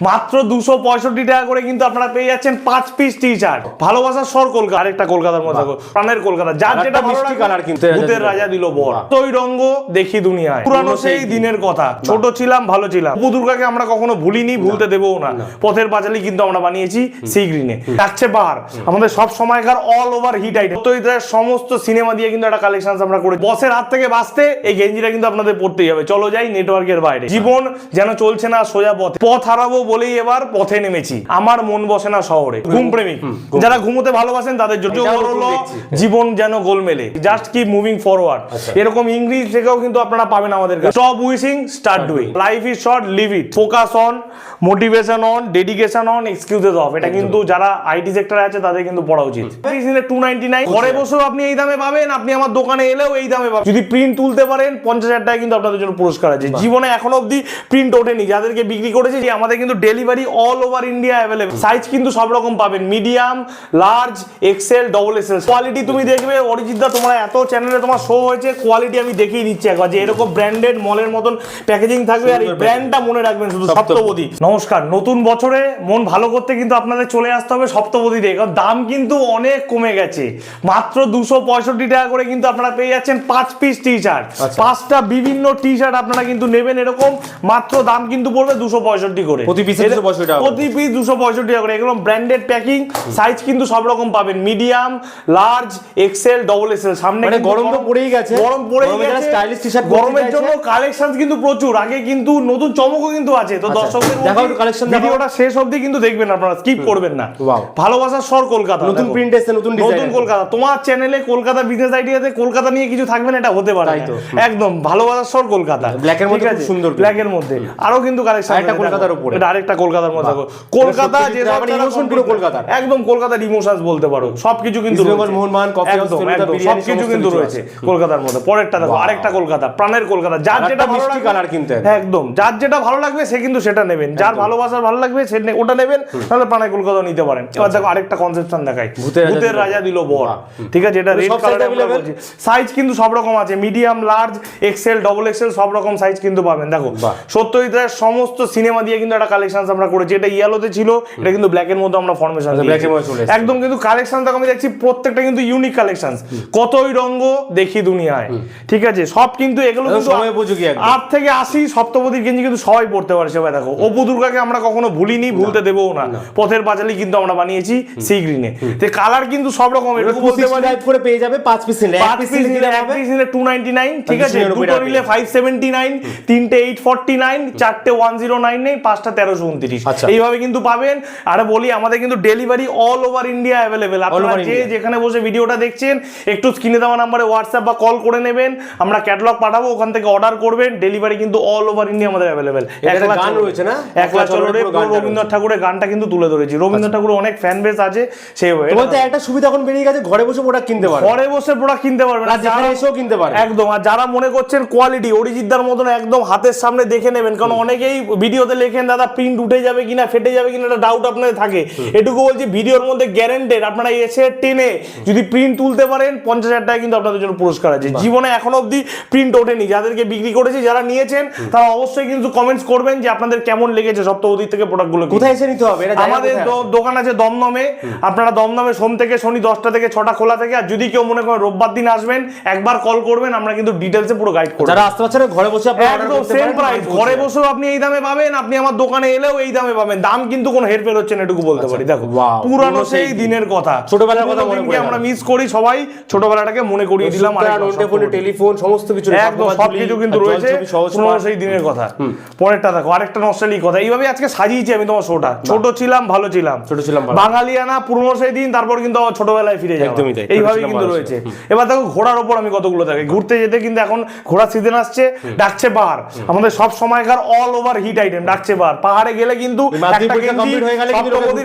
মাত্র দুশো পঁয়ষট্টি টাকা করে কিন্তু আপনারা পেয়ে যাচ্ছেন পাঁচ পিস টি শার্ট ভালোবাসার স্বর কলকাতা আরেকটা কলকাতার মধ্যে প্রাণের কলকাতা। যার যেটা মিষ্টি colour কিন্তু। ভূতের রাজা দিল বর। তোই রঙ্গ দেখি দুনিয়ায়। পুরানো সেই দিনের কথা। ছোট ছিলাম ভালো ছিলাম। দুর্গাকে আমরা কখনো ভুলিনি ভুলতে দেবও না। পথের পাঁচালি কিন্তু আমরা বানিয়েছি সি গ্রিনে থাকছে পাহাড়। আমাদের সব সময়কার অল ওভার হিট আইটেম তো সমস্ত সিনেমা দিয়ে কিন্তু একটা কালেকশন আমরা করি বসের হাত থেকে বাঁচতে এই গেঞ্জিটা কিন্তু আপনাদের পড়তেই হবে। চলো যাই নেটওয়ার্কের বাইরে। জীবন যেন চলছে না সোজা পথে। পথ হারাবো বলেই এবার পথে নেমেছি। আমার মন বসে না শহরে। ঘুম। প্রেমিক। যারা ঘুমোতে ভালোবাসেন তাদের জন্য। জীবন যেন গোলমেলে। জাস্ট কি মুভিং ফরওয়ার্ড এরকম ইংলিশ থেকেও কিন্তু আপনারা পাবেন আমাদের কাছে। Stop wishing start doing life is short live it focus on motivation on dedication on excuses off এটা কিন্তু যারা আইটি সেক্টরে আছে তাদের কিন্তু পড়া উচিত। টু নাইনটি নাইন ঘরে বসেও আপনি এই দামে পাবেন আপনি আমার দোকানে এলেও এই দামে পাবেন। যদি প্রিন্ট তুলতে পারেন পঞ্চাশ হাজার টাকা কিন্তু আপনাদের জন্য পুরস্কার আছে। জীবনে এখনও অব্দি প্রিন্ট ওঠেনি। যাদেরকে বিক্রি করেছে যে আমাদের কিন্তু delivery all over India available size কিন্তু সব রকম পাবেন। Medium large XL double XL quality তুমি দেখবে অরিজিৎদা তোমার এত চ্যানেলে তোমার শো হয়েছে কোয়ালিটি আমি দেখিয়ে দিচ্ছি একবার যে এরকম ব্র্যান্ডেড মলের মতন প্যাকেজিং থাকবে আর এই ব্র্যান্ডটা মনে রাখবেন শুধু সপ্তপদী। নমস্কার নতুন বছরে মন ভালো করতে কিন্তু আপনাদের চলে আসতে হবে সপ্তপদীতে কারণ দাম কিন্তু অনেক কমে গেছে। মাত্র দুশো পঁয়ষট্টি টাকা করে কিন্তু আপনারা পেয়ে যাচ্ছেন পাঁচ পিস টি শার্ট পাঁচটা বিভিন্ন টি শার্ট আপনারা কিন্তু নেবেন এরকম। মাত্র দাম কিন্তু পড়বে দুশো পঁয়ষট্টি করে। প্রতি piece এ 265 টাকা করে। প্রতি পিস দুশো পঁয়ষট্টি টাকা করে। এগুলো ব্র্যান্ডেড প্যাকিং সাইজ কিন্তু সব রকম পাবেন। Medium large XL double XL সামনে মানে গরম তো পড়েই গেছে। গরম পড়েই গেছে। গরমের জন্য কালেকশন কিন্তু প্রচুর। আগে কিন্তু নতুন চমকও কিন্তু আছে। তো আচ্ছা, দর্শকদের দেখাও একটু ভিডিওটা শেষ অবধি কিন্তু দেখবেন আপনারা। স্কিপ করবেন না। ভালোবাসার স্বর কলকাতা। নতুন প্রিন্ট এসছে নতুন নতুন কলকাতা। তোমার চ্যানেলে কলকাতা বিজনেস আইডিয়াতে কলকাতা নিয়ে কিছু থাকবে না এটা হতে পারে। একদম। ভালোবাসার স্বর কলকাতা। Black এর মধ্যে? সুন্দর ব্ল্যাক এর মধ্যে। আরও কিন্তু কালেকশন কলকাতার উপরে। আরেকটা কলকাতার দেখো। কলকাতা যে চিত্রা, মানে পুরো কলকাতার। একদম কলকাতার ইমোশনস বলতে পারো। সবকিছু কিন্তু একদম বিরিয়ানি, সবকিছু কিন্তু রয়েছে কলকাতার মধ্যে। পরেরটা দেখো আরেকটা কলকাতা প্রাণের কলকাতা। যার যেটা মিষ্টি colour কিন্তু একদম। যার যেটা ভালো লাগবে সে কিন্তু সেটা নেবেন। যার ভালোবাসার ভালো লাগবে সে ওটা নেবেন তাহলে প্রাণের কলকাতা নিতে পারেন। এবার দেখো আরেকটা কনসেপশন দেখাই। ভূতের রাজা দিল বর। ঠিক আছে এটা রেড কালারে সাইজ কিন্তু সব রকম আছে। Medium large XL double XL সব রকম সাইজ কিন্তু পাবেন। দেখো সত্যজিৎ সত্যজিতের সমস্ত সিনেমা দিয়ে কিন্তু একটা কালেকশন আমরা করেছি। এটা ইয়েলোতে ছিল এটা কিন্তু ব্ল্যাক এর মধ্যে আমরা ফরমেশন আচ্ছা, মধ্যে চলে এসেছে। একদম কিন্তু কালেকশন আমি দেখছি প্রত্যেকটা কিন্তু ইউনিক কালেকশন কতই রঙ্গ দেখি দুনিয়ায়। ঠিক আছে? সব কিন্তু এগুলো কিন্তু সময় উপযোগী আট থেকে আশি সপ্তপদীর গেঞ্জি কিন্তু সবাই পড়তে পারে সবাই দেখো। অপু দুর্গাকে আমরা কখনো ভুলিনি ভুলতে দেবও না। পথের পাঁচালি কিন্তু আমরা বানিয়েছি সি গ্রিনে তো কালার কিন্তু সব রকম এটুকু বলতে পারি করে পেয়ে যাবে পাঁচ পিস নিলে। এক পাঁচ পিস পিস নিলে নিলে এক হবে? পিস নিলে টু নাইনটি নাইন ঠিক আছে? দুটো নিলে ফাইভ সেভেন্টি নাইন তিনটে এইট ফর্টি নাইন চারটে ওয়ান জিরো নাইন নেই পাঁচটা তেরোশো উনত্রিশ। আচ্ছা। এইভাবে কিন্তু পাবেন। আর বলি আমাদের কিন্তু delivery all over India available আপনারা যে যেখানে বসে ভিডিওটা দেখছেন একটু স্ক্রিনে দেওয়া নাম্বারে হোয়াটসঅ্যাপ বা কল করে নেবেন। আমরা ক্যাটালগ পাঠাবো ওখান থেকে অর্ডার করবেন। ডেলিভারি কিন্তু অল ওভার ইন্ডিয়া আমাদের অ্যাভেলেবেল গান রয়েছে না? একলা রবীন্দ্রনাথ ঠাকুরের গানটা কিন্তু তুলে ধরেছি। রবীন্দ্রনাথ ঠাকুরের অনেক ফ্যান বেস আছে সেইভাবে তোমার একটা সুবিধা এখন বেরিয়ে গেছে ঘরে বসে প্রোডাক্ট কিনতে ঘরে বসে প্রোডাক্ট কিনতে পারবেন আর যেখানে এসেও কিনতে পারে একদম আর যারা মনে করছেন কোয়ালিটি অরিজিৎদার মতন একদম হাতের সামনে দেখে নেবেন কারণ অনেকেই ভিডিওতে লেখেন দাদা প্রিন্ট উঠে যাবে কিনা ফেটে যাবে কিনা একটা ডাউট আপনাদের থাকে। এটুকু বলছি ভিডিওর মধ্যে গ্যারেন্টেড আপনারা এসে টেনে যদি প্রিন্ট তুলতে পারেন পঞ্চাশ হাজার টাকা কিন্তু আপনাদের জন্য পুরস্কার আছে। জীবনে এখনও অব্দি প্রিন্ট ওঠেনি। যাদেরকে বিক্রি করেছি যারা নিয়েছেন তারা অবশ্যই কিন্তু কমেন্টস করবেন যে আপনাদের কেমন লেগেছে সপ্তাহ থেকে প্রোডাক্টগুলো কোথায় এসে নিতে হবে? আমাদের দোকান আছে দমদমে। আপনারা দমদমে সোম থেকে শনি দশটা থেকে ছটা খোলা থেকে। আর যদি কেউ মনে করেন রোববার দিন আসবেন একবার কল করবেন আমরা কিন্তু ডিটেলসে পুরো গাইড করব। যারা আসতে ঘরে বসে আপনি একদম সেম প্রাইস ঘরে বসেও আপনি এই দামে পাবেন আপনি আমার দোকানে এলেও এই দামে পাবেন। দাম কিন্তু কোনো হেরফের হচ্ছে না এটুকু বলতে পারি। দেখো আচ্ছা, পুরানো সেই দিনের কথা। ছোটবেলার কথা মনে পড়ে আমরা মিস করি সবাই। ছোটবেলাটাকে মনে করিয়ে দিলাম ফোনে টেলিফোন সমস্ত কিছু একদম সবকিছু কিন্তু রয়েছে পুরোনো সেই দিনের কথা। পরেরটা দেখো আরেকটা নস্টালিক কথা। এইভাবে আজকে সাজিয়েছি আমি তোমার শোটা ছোট ছিলাম ভালো ছিলাম। ছোট ছিলাম। বাঙালিয়ানা পুরোনো সেই দিন তারপর কিন্তু ছোটবেলায় ফিরে যাব একদমই তাই। এইভাবে কিন্তু রয়েছে। এবার দেখো ঘোড়ার ওপর আমি কতগুলো থাকি ঘুরতে যেতে কিন্তু এখন ঘোড়ার সিজন আসছে ডাকছে পাহাড় আমাদের সব সময়কার অল ওভার হিট আইটেম ডাকছে পাহাড় পাহাড়ে গেলে কিন্তু হয়ে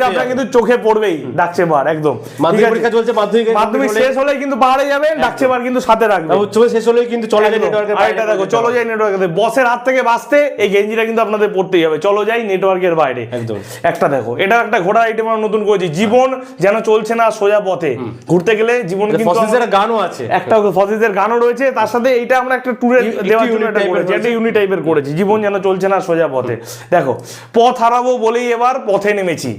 আপনার কিন্তু চোখে পড়বেই ডাকছে পাহাড় একদম। মাধ্যমিক পরীক্ষা চলছে মাধ্যমিক মাধ্যমিক শেষ হলেই কিন্তু পাহাড়ে যাবেন ডাকছে পাহাড় কিন্তু সাথে রাখবে। উচ্চ শেষ হলেই কিন্তু চলে যায় নেটওয়ার্কের দেখো চলো যাই নেটওয়ার্কের বসের হাত থেকে বাঁচতে এই গেঞ্জিটা কিন্তু আপনাদের পড়তেই হবে। চলো যাই নেটওয়ার্কের বাইরে। একদম। একটা দেখো এটা একটা ঘোড়ার আইটেম আমরা নতুন করেছি। জীবন যেন চলছে না সোজা পথে। ঘুরতে গেলে জীবন কিন্তু গানও আছে। একটা ফসিসের গানও রয়েছে। তার সাথে এইটা আমরা একটা একটু দেওয়ার জন্য একটা করেছি। করেছি। ইউনি টাইপের করেছি। জীবন যেন চলছে না সোজা পথে। দেখো পথ হারাবো বলেই এবার পথে নেমেছি।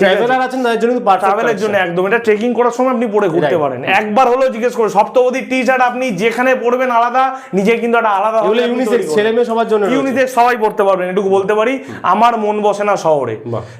ট্রাভেলার আছেন তাদের জন্য ট্রাভেলের জন্য একদম। এটা ট্রেকিং করার সময় আপনি পরে ঘুরতে পারেন। একবার হলেও জিজ্ঞেস করে সপ্তপদী টি শার্ট আপনি যেখানে পড়বেন আলাদা নিজে কিন্তু একটা আলাদা ইউনিসেক্স ছেলে মেয়ে সবার জন্য ইউনিসেক্স সবাই পড়তে পারবেন এটুকু বলতে পারি। আমার মন বসে না শহরে।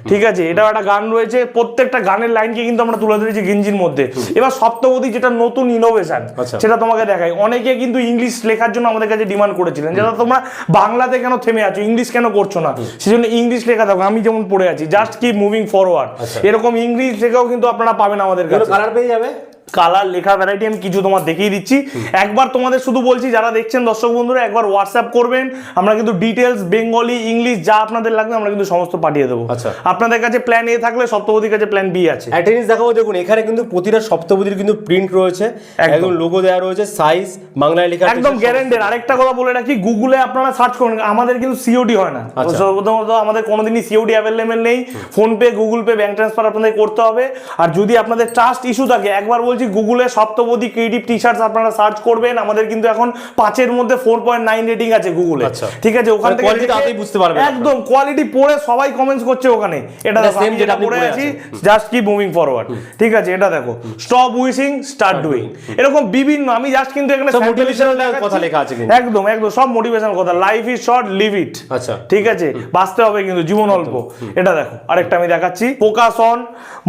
ঠিক আছে? এটা একটা গান রয়েছে। প্রত্যেকটা গানের লাইনকে কিন্তু আমরা তুলে ধরেছি গেঞ্জির মধ্যে। এবার সপ্তপদী যেটা নতুন ইনোভেশন আচ্ছা। সেটা তোমাকে দেখাই। অনেকে কিন্তু ইংলিশ লেখার জন্য আমাদের কাছে ডিমান্ড করেছিলেন। যেটা তোমরা বাংলাতে কেন থেমে আছো? ইংলিশ কেন করছ না? সেজন্য ইংলিশ লেখা থাকবে আমি যেমন পড়ে আছি জাস্ট কি মুভিং ফরওয়ার্ড। এরকম ইংলিশ লেখাও কিন্তু আপনারা পাবেন আমাদের কাছে। কালার পেয়ে যাবে? কালার লেখা ভ্যারাইটি আমি কিছু তোমার দেখিয়ে দিচ্ছি। একবার তোমাদের শুধু বলছি যারা দেখছেন দর্শক বন্ধুরা একবার হোয়াটসঅ্যাপ করবেন। আমরা কিন্তু ডিটেলস বেঙ্গলি ইংলিশ যা আপনাদের লাগবে আমরা কিন্তু সমস্ত পাঠিয়ে দেবো। আচ্ছা। আপনাদের কাছে প্ল্যান এ থাকলে সপ্তপদীর কাছে প্ল্যান বি আছে। একটা দেখাবো দেখুন এখানে কিন্তু প্রতিটা সপ্তপদীর কিন্তু প্রিন্ট রয়েছে একদম। লোগো দেওয়া রয়েছে সাইজ বাংলায় লেখা একদম গ্যারেন্টেড আরেকটা কথা বলে রাখি গুগলে আপনারা সার্চ করুন আমাদের কিন্তু সিওডি হয় না। আচ্ছা। সর্বপ্রথমত আমাদের কোনোদিনই সিওডি অ্যাভেলেবেল নেই। PhonePe Google Pay bank transfer আপনাদের করতে হবে। আর যদি আপনাদের ট্রাস্ট ইস্যু থাকে একবার বলছি গুগলে সপ্তপদী ক্রিয়েটিভ টি শার্টস আপনারা সার্চ করবেন। আমাদের কিন্তু এখন পাঁচের মধ্যে ফোর পয়েন্ট নাইন রেটিং আছে গুগলে আচ্ছা। ঠিক আছে ওখান থেকে বুঝতে পারবেন একদম কোয়ালিটি পড়ে সবাই কমেন্টস করছে ওখানে। এটা আমি যেটা পড়ে আছি জাস্ট কি মুভিং ফরওয়ার্ড ঠিক আছে এটা দেখো। স্টপ উইসিং স্টার্ট ডুইং এরকম বিভিন্ন আমি জাস্ট কিন্তু এখানে হিসেবে কথা লেখা আছে কিন্তু। একদম একদম সব মোটিভেশন কথা। Life is short live it আচ্ছা। ঠিক আছে বাঁচতে হবে কিন্তু জীবন অল্প। এটা দেখো আরেকটা আমি দেখাচ্ছি। Focus on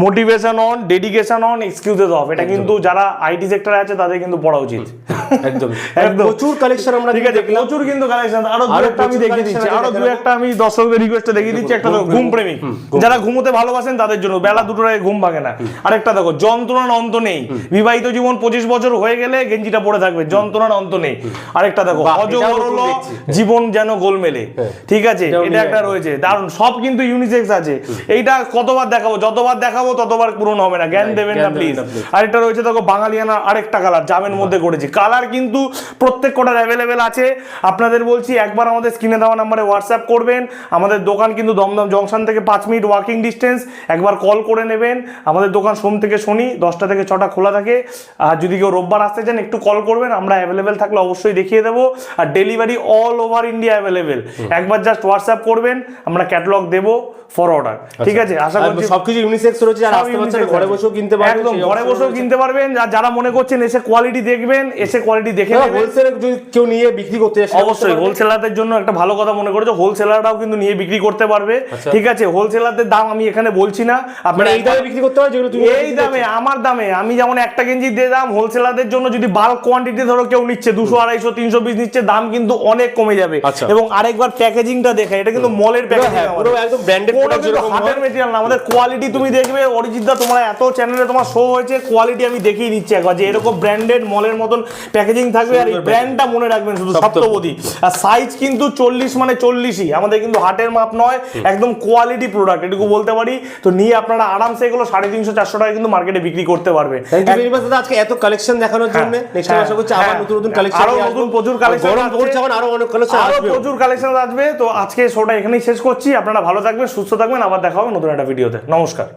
motivation on dedication on excuses off এটা কিন্তু যারা আইটি সেক্টরে আছে তাদের কিন্তু পড়া উচিত। একদম। একদম। প্রচুর কালেকশন আমরা ঠিক আছে প্রচুর কিন্তু কালেকশন আরও আরও একটা আমি দেখিয়ে দিচ্ছি আরও দু একটা আমি দর্শকদের রিকোয়েস্টে দেখিয়ে দিচ্ছি একটা দেখো ঘুম প্রেমিক যারা ঘুমোতে ভালোবাসেন তাদের জন্য বেলা দুটোর আগে ঘুম ভাঙে না। আরেকটা দেখো যন্ত্রণার অন্ত নেই। বিবাহিত জীবন পঁচিশ বছর হয়ে গেলে গেঞ্জিটা পরে থাকবে যন্ত্রণার অন্ত নেই। আরেকটা দেখো বাহ, অজগর হলো জীবন যেন গোলমেলে। ঠিক আছে এটা একটা রয়েছে। দারুণ সব কিন্তু ইউনিসেক্স আছে। এইটা কতবার দেখাবো যতবার দেখাবো ততবার পূরণ হবে না। জ্ঞান দেবেন না প্লিজ। আরেকটা রয়েছে দেখো বাঙালিয়ানা আরেকটা কালার জামের মধ্যে করেছি। কালার কিন্তু প্রত্যেক কটার অ্যাভেলেবেল আছে। আপনাদের বলছি একবার আমাদের স্ক্রিনে দেওয়া নাম্বারে হোয়াটসঅ্যাপ করবেন। আমাদের দোকান কিন্তু দমদম জংশন থেকে পাঁচ মিনিট ওয়াকিং ডিস্টেন্স একবার কল করে নেবেন। আমাদের দোকান সোম থেকে শনি দশটা থেকে ছটা খোলা থাকে। আর যদি কেউ রোববার আসতে চান একটু কল করবেন। আমরা অ্যাভেলেবেল থাকলে অবশ্যই দেখিয়ে দেবো। আর delivery all over India available একবার জাস্ট হোয়াটসঅ্যাপ করবেন। আমরা ক্যাটালগ দেবো ফর অর্ডার ঠিক আছে? আশা করছি সবকিছু ইউনিসেক্স রয়েছে আর আসতে পারছেন ঘরে বসেও কিনতে পারবেন একদম ঘরে বসেও কিনতে পারবেন। আর যারা মনে করছেন এসে কোয়ালিটি দেখবেন এসে কোয়ালিটি দেখে হোলসেলে যদি কেউ নিয়ে বিক্রি করতে অবশ্যই পারবে। হোলসেলারদের জন্য একটা ভালো কথা মনে করেছ হোলসেলাররাও কিন্তু নিয়ে বিক্রি করতে পারবে। আচ্ছা। ঠিক আছে হোলসেলারদের দাম আমি এখানে বলছি না। মানে আপনারা এই দামে বিক্রি করতে হয় যেগুলো তুমি এই দামে আমার দামে আমি যেমন একটা গেঞ্জি দিয়ে দাম হোলসেলারদের জন্য যদি বাল্ক কোয়ান্টিটি ধরো কেউ নিচ্ছে দুশো আড়াইশো তিনশো পিস নিচ্ছে দাম কিন্তু অনেক কমে যাবে। আচ্ছা। এবং আরেকবার প্যাকেজিংটা দেখে এটা কিন্তু মলের পুরো প্যাকেজিং হ্যাঁ, একদম ব্র্যান্ডেড হাতের মেটেরিয়াল না আমাদের কোয়ালিটি তুমি দেখবে অরিজিৎদা তোমরা এত চ্যানেলে তোমার শো হয়েছে কোয়ালিটি আমি দেখিয়ে নিচ্ছি একবার যে এরকম ব্র্যান্ডেড মলের মতন প্যাকেজিং থাকবে আর এই ব্র্যান্ডটা মনে রাখবেন শুধু সপ্তপদী। আর সাইজ কিন্তু চল্লিশ মানে চল্লিশই। আমাদের কিন্তু হাটের মাপ নয় একদম কোয়ালিটি প্রোডাক্ট এটুকু বলতে পারি। তো নিয়ে আপনারা আরামসে এগুলো সাড়ে তিনশো চারশো টাকা কিন্তু মার্কেটে বিক্রি করতে পারবে থ্যাংক ইউ ভেরি মাচ দাদা আজকে এত কালেকশন দেখানোর জন্য। নেক্সট টাইম হ্যাঁ, আশা করছি আবার হ্যাঁ, নতুন নতুন হ্যাঁ, কালেকশন আরও নতুন প্রচুর collection গরম পড়ছে এখন আরও অনেক কালেকশন আরও প্রচুর কালেকশন আসবে। তো আজকে শোটা এখানেই শেষ করছি। আপনারা ভালো থাকবেন সুস্থ থাকবেন। আবার দেখা হবে নতুন একটা ভিডিওতে নমস্কার।